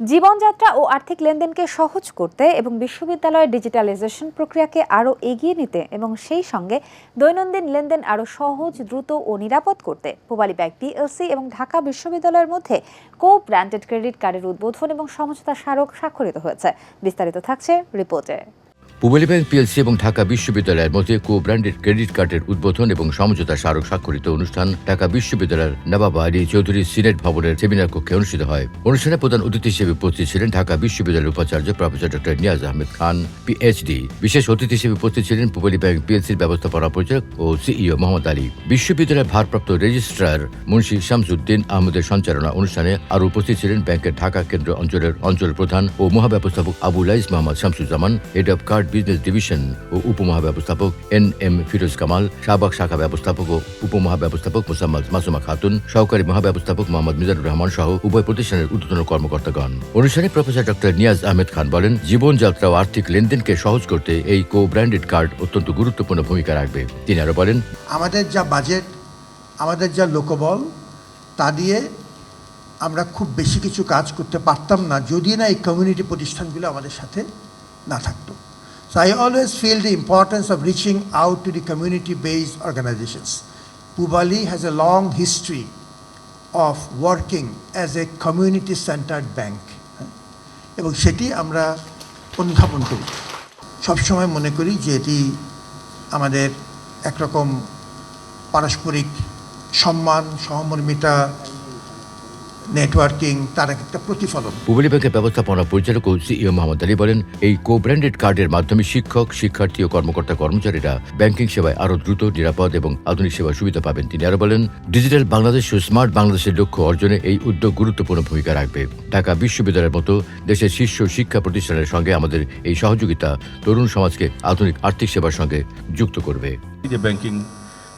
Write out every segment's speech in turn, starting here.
জীবনযাত্রা ও আর্থিক লেনদেনকে সহজ করতে এবং বিশ্ববিদ্যালয়ের ডিজিটালাইজেশন প্রক্রিয়াকে আরও এগিয়ে নিতে এবং সেই সঙ্গে দৈনন্দিন লেনদেন আরও সহজ, দ্রুত ও নিরাপদ করতে পূবালী ব্যাংক পিএলসি এবং ঢাকা বিশ্ববিদ্যালয়ের মধ্যে কো ব্র্যান্ডেড ক্রেডিট কার্ডের উদ্বোধন এবং সমঝোতা স্মারক স্বাক্ষরিত হয়েছে। বিস্তারিত থাকছে রিপোর্টে। পূবালী ব্যাংক পিএলসি এবং ঢাকা বিশ্ববিদ্যালয়ের মধ্যে কো ব্র্যান্ডেড ক্রেডিট কার্ডের উদ্বোধন এবং সমঝোতা স্মারক স্বাক্ষরিত অনুষ্ঠান ঢাকা বিশ্ববিদ্যালয়ের নবাব আলী চৌধুরী সিনেট ভবনের সেমিনার কক্ষে অনুষ্ঠিত হয়। অনুষ্ঠানে প্রধান অতিথি হিসেবে উপস্থিত ছিলেন ঢাকা বিশ্ববিদ্যালয়ের উপাচার্য professor doctor Niaz Ahmed Khan, PhD. বিশেষ অতিথি হিসেবে উপস্থিত ছিলেন পূবালী ব্যাংক পিএলসির ব্যবস্থাপনা পরিচালক ও সিইও মোহাম্মদ আলী। বিশ্ববিদ্যালয়ের ভারপ্রাপ্ত রেজিস্ট্রার মুন্সি শামসুদ্দিন আহমেদের সঞ্চালনা অনুষ্ঠানে আরও উপস্থিত ছিলেন ব্যাংকের ঢাকা কেন্দ্র অঞ্চলের অঞ্চল প্রধান ও মহাব্যবস্থাপক Abu Laiz Mohammad Shamsuzzaman, head of card business division ও উপমহাব্যবস্থাপক এন এম ফিরোজ কামাল, শাহবাগ শাখা ব্যবস্থাপক ও উপমহাব্যবস্থাপক মোসাম্মদ মাসুমা খাতুন, সহকারী মহাব্যবস্থাপক মোহাম্মদ মিজানুর রহমান সহ উভয় প্রতিষ্ঠানের ঊর্ধ্বতন কর্মকর্তাগণ। অনুষ্ঠানে প্রফেসর ডক্টর নিয়াজ আহমেদ খান বলেন, জীবনযাত্রা ও আর্থিক লেনদেনকে সহজ করতে এই কো ব্র্যান্ডেড কার্ড অত্যন্ত গুরুত্বপূর্ণ ভূমিকা রাখবে। তিনি আরও বলেন, আমাদের যা বাজেট আমাদের যা লোকবল, তা দিয়ে আমরা খুব বেশি কিছু কাজ করতে পারতাম না যদি না এই কমিউনিটি প্রতিষ্ঠানগুলো আমাদের সাথে না থাকতো। Always feel the importance of reaching out to the community based organisations Pubali has a long history of working as a community centred bank এবং সেটি আমরা অনুধাবন করি। সবসময় মনে করি যে এটি আমাদের একরকম পারস্পরিক সম্মান, সহমর্মিতা নেটওয়ার্কিং তার একটা প্রতিফলন। পূবালী ব্যাংকের ব্যবস্থাপনা পরিচালক ও সিইও মোহাম্মদ আলী বলেন এই কো ব্র্যান্ডেড কার্ডের মাধ্যমে শিক্ষক শিক্ষার্থী ও কর্মকর্তা কর্মচারীরা ব্যাংকিং সেবায় আরও দ্রুত নিরাপদ এবং আধুনিক সেবা সুবিধা পাবেন। তিনি আরও বলেন ডিজিটাল বাংলাদেশ ও স্মার্ট বাংলাদেশের লক্ষ্য অর্জনে এই উদ্যোগ গুরুত্বপূর্ণ ভূমিকা রাখবে। ঢাকা বিশ্ববিদ্যালয়ের মতো দেশের শীর্ষ শিক্ষা প্রতিষ্ঠানের সঙ্গে আমাদের এই সহযোগিতা তরুণ সমাজকে আধুনিক আর্থিক সেবার সঙ্গে যুক্ত করবে। যে ব্যাংকিং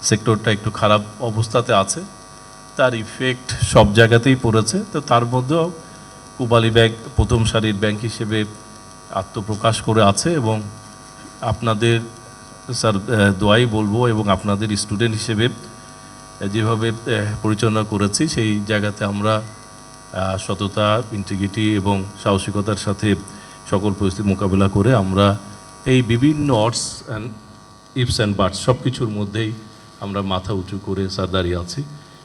সেক্টরটা একটু খারাপ অবস্থাতে আছে তার ইফেক্ট সব জায়গাতেই পড়েছে। তো তার মধ্যেও পূবালী ব্যাংক প্রথম সারির ব্যাংক হিসেবে আত্মপ্রকাশ করে আছে এবং আপনাদের, স্যার দোয়াই বলব এবং আপনাদের স্টুডেন্ট হিসেবে যেভাবে পরিচালনা করেছি, সেই জায়গাতে আমরা সততা ইন্টিগ্রিটি এবং সাহসিকতার সাথে সকল পরিস্থিতি মোকাবিলা করে আমরা এই বিভিন্ন words and ups and birds সব কিছুর মধ্যেই আমরা মাথা উঁচু করে স্যার দাঁড়িয়ে আছি।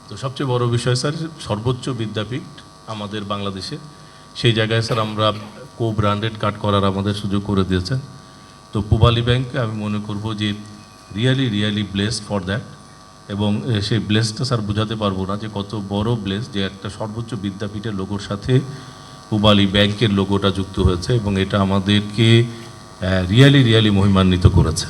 তো সবচেয়ে বড় বিষয় স্যার, সর্বোচ্চ বিদ্যাপীঠ আমাদের বাংলাদেশে। সেই জায়গায় স্যার আমরা কো ব্র্যান্ডেড কার্ড করার আমাদের সুযোগ করে দিয়েছেন। তো পুবালি ব্যাংক আমি মনে করব যে really really blessed for that এবং সেই ব্লেসটা স্যার বোঝাতে পারব না যে কত বড় ব্লেস যে একটা সর্বোচ্চ বিদ্যাপীঠের লোগোর সাথে পুবালি ব্যাংকের লোগোটা যুক্ত হয়েছে এবং এটা আমাদেরকে রিয়েলি রিয়েলি মহিমান্বিত করেছে।